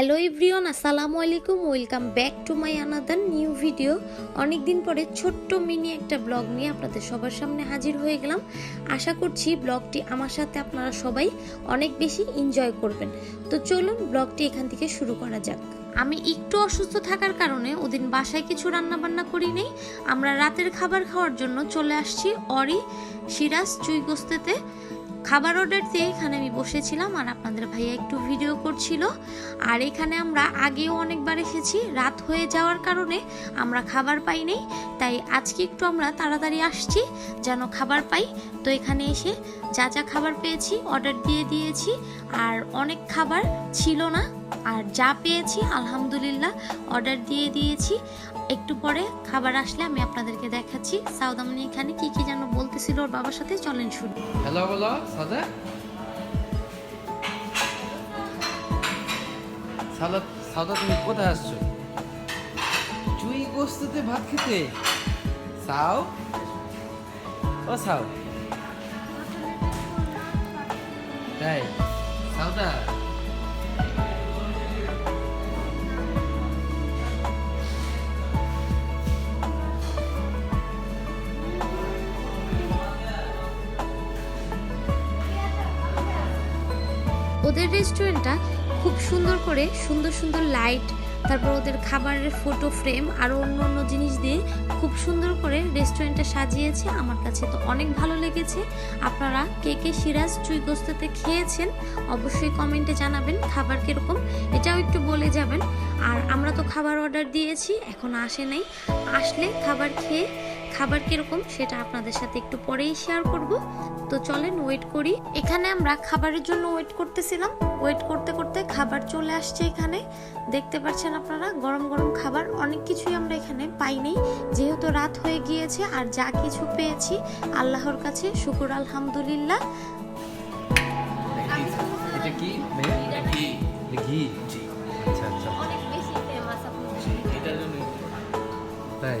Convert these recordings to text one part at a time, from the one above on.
Hello everyone, আসসালামু আলাইকুম, welcome back to my another new video. অনেক দিন পরে ছোট্ট মিনি একটা ব্লগ নিয়ে আপনাদের সবার সামনে হাজির হয়ে গেলাম। আশা করছি ব্লগটি আমার সাথে আপনারা সবাই অনেক বেশি এনজয় করবেন। তো চলুন ব্লগটি এখান থেকে শুরু করা যাক। আমি একটু অসুস্থ থাকার কারণে ওদিন বাসায় কিছু রান্না বান্না করি নেই আমরা রাতের খাবার খাওয়ার জন্য চলে আসছি অরি সিরাজ চুই চুইগোস্তেতে। খাবার অর্ডার দিয়ে এখানে আমি বসেছিলাম আর আপনাদের ভাইয়া একটু ভিডিও করছিল। আর এখানে আমরা আগেও অনেকবার এসেছি, রাত হয়ে যাওয়ার কারণে আমরা খাবার পাই নেই। তাই আজকে একটু আমরা তাড়াতাড়ি আসছি, যেন খাবার পাই। তো এখানে এসে যা যা খাবার পেয়েছি অর্ডার দিয়ে দিয়েছি। আর অনেক খাবার ছিল না আর যা পেয়েছি, আলহামদুলিল্লাহ অর্ডার দিয়ে দিয়েছি। একটু পরে খাবার আসলে আমি আপনাদেরকে দেখাচ্ছি। সাউদামনি এখানে কি কি যেন বলতেছিল ওর বাবার সাথে, চলেন শুনি। হ্যালো বলো, সাদা? সাদা সাদা, তুমি কোথায় আসছো? চুই গোস্তুতে ভাত খেতে। সাও ও সাও তাই? সাউদা? ওদের রেস্টুরেন্টটা খুব সুন্দর করে, সুন্দর সুন্দর লাইট তারপর ওদের খাবারের ফটো ফ্রেম আর অন্য অন্য জিনিস দিয়ে খুব সুন্দর করে রেস্টুরেন্টটা সাজিয়েছে। আমার কাছে তো অনেক ভালো লেগেছে। আপনারা কে কে সিরাজ চুইগোস্তাতে খেয়েছেন, অবশ্যই কমেন্টে জানাবেন খাবার কীরকম, এটাও একটু বলে যাবেন। আর আমরা তো খাবার অর্ডার দিয়েছি, এখন আসে নাই। আসলে খাবার খেয়ে খাবার কীরকম সেটা আপনাদের সাথে একটু পরেই শেয়ার করব। তো চলেন ওয়েট করি। এখানে আমরা খাবারের জন্য ওয়েট করতেছিলাম। ওয়েট করতে করতে খাবার চলে আসছে এখানে। দেখতে পাচ্ছেন আপনারা গরম গরম খাবার। অনেক কিছুই আমরা এখানে পাইনি। যেহেতু রাত হয়ে গিয়েছে আর যা কিছু পেয়েছি আল্লাহর কাছে শুকুর আলহামদুলিল্লাহ। এটা কি? ঘি। আচ্ছা আচ্ছা। অনেক বেশি ফেমাস তাই?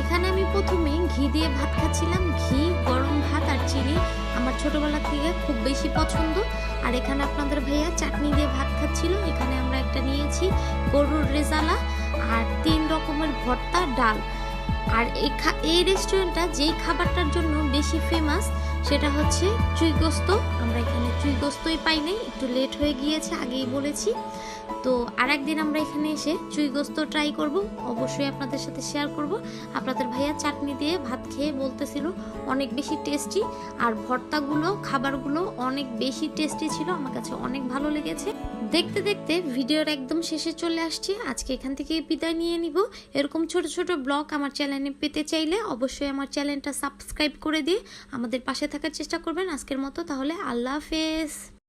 এখানে আমি প্রথমে ঘি দিয়ে ভাত খাচ্ছিলাম। ঘি, গরম ভাত আর চিনি আমার ছোটোবেলা থেকে খুব বেশি পছন্দ। আর এখানে আপনাদের ভাইয়া চাটনি দিয়ে ভাত খাচ্ছিল। এখানে আমরা একটা নিয়েছি গরুর রেজালা আর তিন রকমের ভর্তা, ডাল। আর এই এই রেস্টুরেন্টটা যেই খাবারটার জন্য বেশি ফেমাস সেটা হচ্ছে চুইগোস্ত আমরা এখানে চুইগোস্তই পাই নাই, একটু লেট হয়ে গিয়েছে, আগেই বলেছি। তো আর একদিন আমরা এখানে এসে চুইগোস্ত ট্রাই করব, অবশ্যই আপনাদের সাথে শেয়ার করব। আপনাদের ভাইয়া চাটনি দিয়ে ভাত খেয়ে বলতেছিল, অনেক বেশি টেস্টি আর ভর্তাগুলো, খাবারগুলো অনেক বেশি টেস্টি ছিল, আমার কাছে অনেক ভালো লেগেছে। দেখতে দেখতে ভিডিওর একদম শেষে চলে আসছি, আজকে এখান থেকে বিদায় নিয়ে নিব। এরকম ছোট ছোট ব্লগ আমার চ্যানেলে পেতে চাইলে অবশ্যই আমার চ্যানেলটা সাবস্ক্রাইব করে দিয়ে আমাদের পাশে থাকার চেষ্টা করবেন আজকের মতো, তাহলে আল্লাহ হাফেজ।